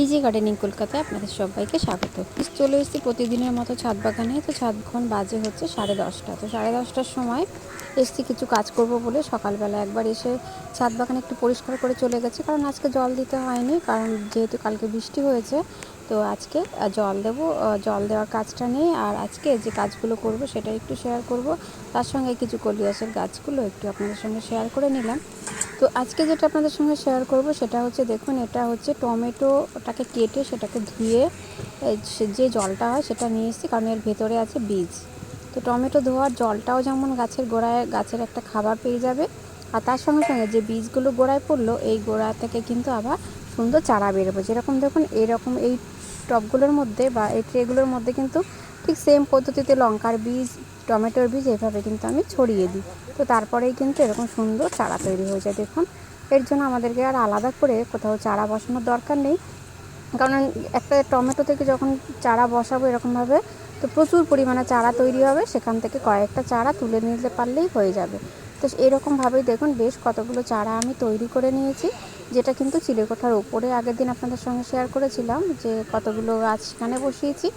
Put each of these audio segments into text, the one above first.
PG gardening কলকাতায় আপনাদের সবাইকে স্বাগত। চলে এসেছি প্রতিদিনের মতো ছাদ বাগানে। তো ছাদক্ষণ বাজে হচ্ছে সাড়ে দশটা। তো সাড়ে দশটার সময় এসছি কিছু কাজ করব বলে সকালবেলা একবার এসে ছাদ বাগানে একটু পরিষ্কার করে চলে গেছে। কারণ আজকে জল দিতে হয়নি, কারণ যেহেতু কালকে বৃষ্টি হয়েছে, তো আজকে জল দেবো জল দেওয়ার কাজটা নেই। আর আজকে যে কাজগুলো করব সেটা একটু শেয়ার করব। তার সঙ্গে কিছু কলিয়াসের গাছগুলো একটু আপনাদের সঙ্গে শেয়ার করে নিলাম। তো আজকে যেটা আপনাদের সঙ্গে শেয়ার করব সেটা হচ্ছে, দেখুন, এটা হচ্ছে টমেটোটাকে কেটে সেটাকে ধুয়ে যে জলটা হয় সেটা নিয়ে এসেছি, কারণ এর ভেতরে আছে বীজ। তো টমেটো ধোয়ার জলটাও যেমন গাছের গোড়ায়, গাছের একটা খাবার পেয়ে যাবে, আর তার সঙ্গে সঙ্গে যে বীজগুলো গোড়ায় পড়ল, এই গোড়া থেকে কিন্তু আবার সুন্দর চারা বেরোবে। যেরকম দেখুন, এরকম এই টবগুলোর মধ্যে বা এই ট্রেগুলোর মধ্যে কিন্তু ঠিক সেম পদ্ধতিতে লঙ্কার বীজ টমেটোর বীজ এভাবে কিন্তু আমি ছড়িয়ে দিই। তো তারপরেই কিন্তু এরকম সুন্দর চারা তৈরি হয়ে যায়। দেখুন, এর জন্য আমাদেরকে আর আলাদা করে কোথাও চারা বসানোর দরকার নেই। কারণ একটা টমেটো থেকে যখন চারা বসাবো এরকমভাবে, তো প্রচুর পরিমাণে চারা তৈরি হবে। সেখান থেকে কয়েকটা চারা তুলে নিতে পারলেই হয়ে যাবে। তো এরকমভাবেই দেখুন, বেশ কতগুলো চারা আমি তৈরি করে নিয়েছি। যেটা কিন্তু চিলেকোঠার উপরে আগের দিন আপনাদের সঙ্গে শেয়ার করেছিলাম যে কতগুলো গাছ সেখানে বসিয়েছি।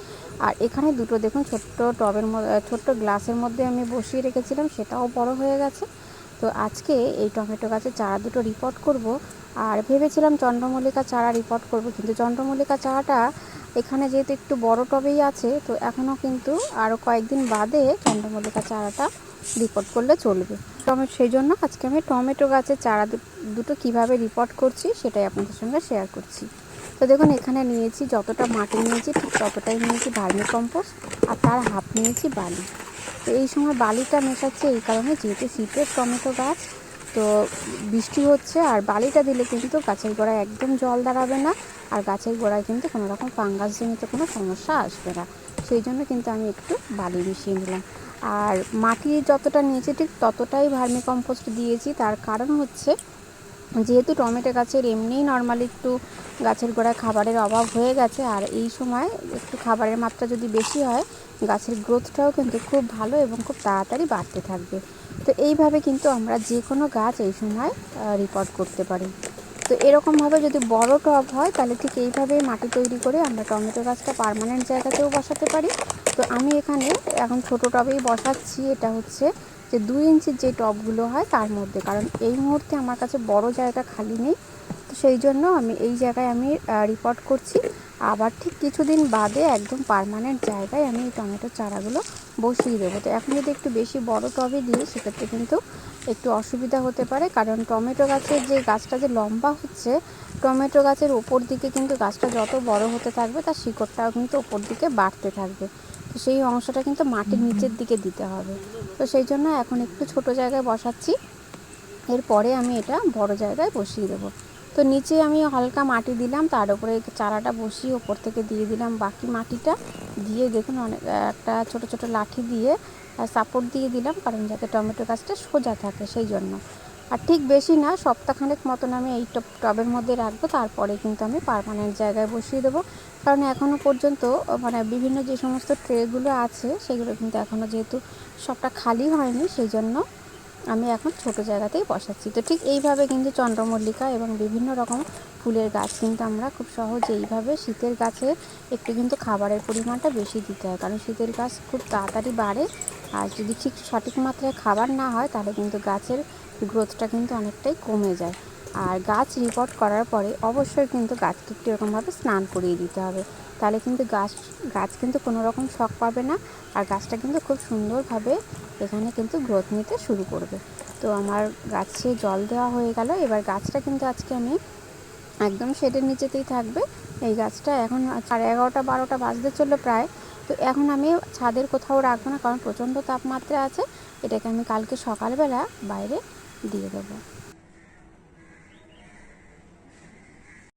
আর এখানে দুটো দেখুন ছোট্ট টবের ছোট্ট গ্লাসের মধ্যে আমি বসিয়ে রেখেছিলাম, সেটাও বড় হয়ে গেছে। তো আজকে এই টমেটো গাছের চারা দুটো রিপোর্ট করব। আর ভেবেছিলাম চন্দ্রমল্লিকা চারা রিপোর্ট করব, কিন্তু চন্দ্রমল্লিকা চারাটা এখানে যেহেতু একটু বড় টবেই আছে, তো এখনও কিন্তু আরও কয়েকদিন বাদে চন্দ্রমল্লিকা চারাটা রিপোর্ট করলে চলবে। টমেটো, সেই জন্য আজকে আমি টমেটো গাছের চারা দুটো কীভাবে রিপোর্ট করছি সেটাই আপনাদের সঙ্গে শেয়ার করছি। তো দেখুন, এখানে নিয়েছি যতটা মাটি নিয়েছি, ঠিক ততটাই নিয়েছি ভার্মি কম্পোস্ট আর তার হাফ নিয়েছি বালি। তো এই সময় বালিটা মেশাচ্ছে এই কারণে, যেহেতু শীতের টমেটো গাছ, তো বৃষ্টি হচ্ছে, আর বালিটা দিলে কিন্তু গাছের গোড়ায় একদম জল দাঁড়াবে না, আর গাছের গোড়ায় কিন্তু কোনো রকম ফাঙ্গাস জনিত কোনো সমস্যা আসবে না। সেই জন্য কিন্তু আমি একটু বালি মিশিয়ে নিলাম। আর মাটি যতটা নিয়েছি ঠিক ততটাই ভার্মি কম্পোস্ট দিয়েছি। তার কারণ হচ্ছে যেহেতু টমেটো গাছের এমনিই নর্মালি একটু গাছের গোড়ায় খাবারের অভাব হয়ে গেছে, আর এই সময় একটু খাবারের মাত্রা যদি বেশি হয়, গাছের গ্রোথটাও কিন্তু খুব ভালো এবং খুব তাড়াতাড়ি বাড়তে থাকবে। তো এইভাবে কিন্তু আমরা যে কোনো গাছ এই সময় রিপোর্ট করতে পারি। তো এরকমভাবে যদি বড় টব হয়, তাহলে ঠিক এইভাবেই মাটি তৈরি করে আমরা টমেটো গাছটা পার্মানেন্ট জায়গাতেও বসাতে পারি। তো আমি এখানে এখন ছোট টবেই বসাচ্ছি। এটা হচ্ছে যে দুই ইঞ্চির যে টবগুলো হয় তার মধ্যে। কারণ এই মুহূর্তে আমার কাছে বড় জায়গা খালি নেই। তো সেই জন্য আমি এই জায়গায় আমি রিপোর্ট করছি। আবার ঠিক কিছুদিন বাদে একদম পার্মানেন্ট জায়গায় আমি এই টমেটো চারাগুলো বসিয়ে দেবো। তো এখন যদি একটু বেশি বড় টবে দিই, সেক্ষেত্রে কিন্তু একটু অসুবিধা হতে পারে। কারণ টমেটো গাছের যে গাছটা যে লম্বা হচ্ছে, টমেটো গাছের ওপর দিকে কিন্তু গাছটা যত বড় হতে থাকবে, তার শিকড়টাও কিন্তু ওপর দিকে বাড়তে থাকবে। সেই অংশটা কিন্তু মাটির নিচের দিকে দিতে হবে। তো সেই জন্য এখন একটু ছোট জায়গায় বসাচ্ছি। এরপরে আমি এটা বড় জায়গায় বসিয়ে দেবো। তো নিচে আমি হালকা মাটি দিলাম তার উপরে চারাটা বসিয়ে ওপর থেকে দিয়ে দিলাম। বাকি মাটিটা দিয়ে দেখুন অনেক একটা ছোট ছোট লাঠি দিয়ে সাপোর্ট দিয়ে দিলাম কারণ যাতে টমেটো গাছটা সোজা থাকে সেই জন্য। আর ঠিক বেশি না, সপ্তাহখানেক মতন আমি এই টব টবের মধ্যে রাখব, তারপরে কিন্তু আমি পারমানেন্ট জায়গায় বসিয়ে দেবো। কারণ এখনও পর্যন্ত মানে বিভিন্ন যে সমস্ত ট্রেগুলো আছে, সেগুলো কিন্তু এখনও যেহেতু সবটা খালি হয়নি সেই জন্য আমি এখন ছোট জায়গাতেই বসাচ্ছি। তো ঠিক এইভাবে কিন্তু চন্দ্রমল্লিকা এবং বিভিন্ন রকম ফুলের গাছ কিন্তু আমরা খুব সহজে এইভাবে শীতের গাছে একটু কিন্তু খাবারের পরিমাণটা বেশি দিতে হয়। কারণ শীতের গাছ খুব তাড়াতাড়ি বাড়ে, আর যদি ঠিক সঠিক মাত্রায় খাবার না হয়, তাহলে কিন্তু গাছের গ্রোথটা কিন্তু অনেকটাই কমে যায়। আর গাছ রিপোর্ট করার পরে অবশ্যই কিন্তু গাছকে একটু এরকমভাবে স্নান করিয়ে দিতে হবে। তাহলে কিন্তু গাছ গাছ কিন্তু কোনো রকম শখ পাবে না আর গাছটা কিন্তু খুব সুন্দরভাবে এখানে কিন্তু গ্রোথ নিতে শুরু করবে। তো আমার গাছে জল দেওয়া হয়ে গেল। এবার গাছটা কিন্তু আজকে আমি একদম শেডের নিচেতেই থাকবে। এই গাছটা এখন সাড়ে এগারোটা, বারোটা বাজতে চলল প্রায়। তো এখন আমি ছাদের কোথাও রাখব না, কারণ প্রচণ্ড তাপমাত্রা আছে। এটাকে আমি কালকে সকালবেলা বাইরে দিয়ে দেবো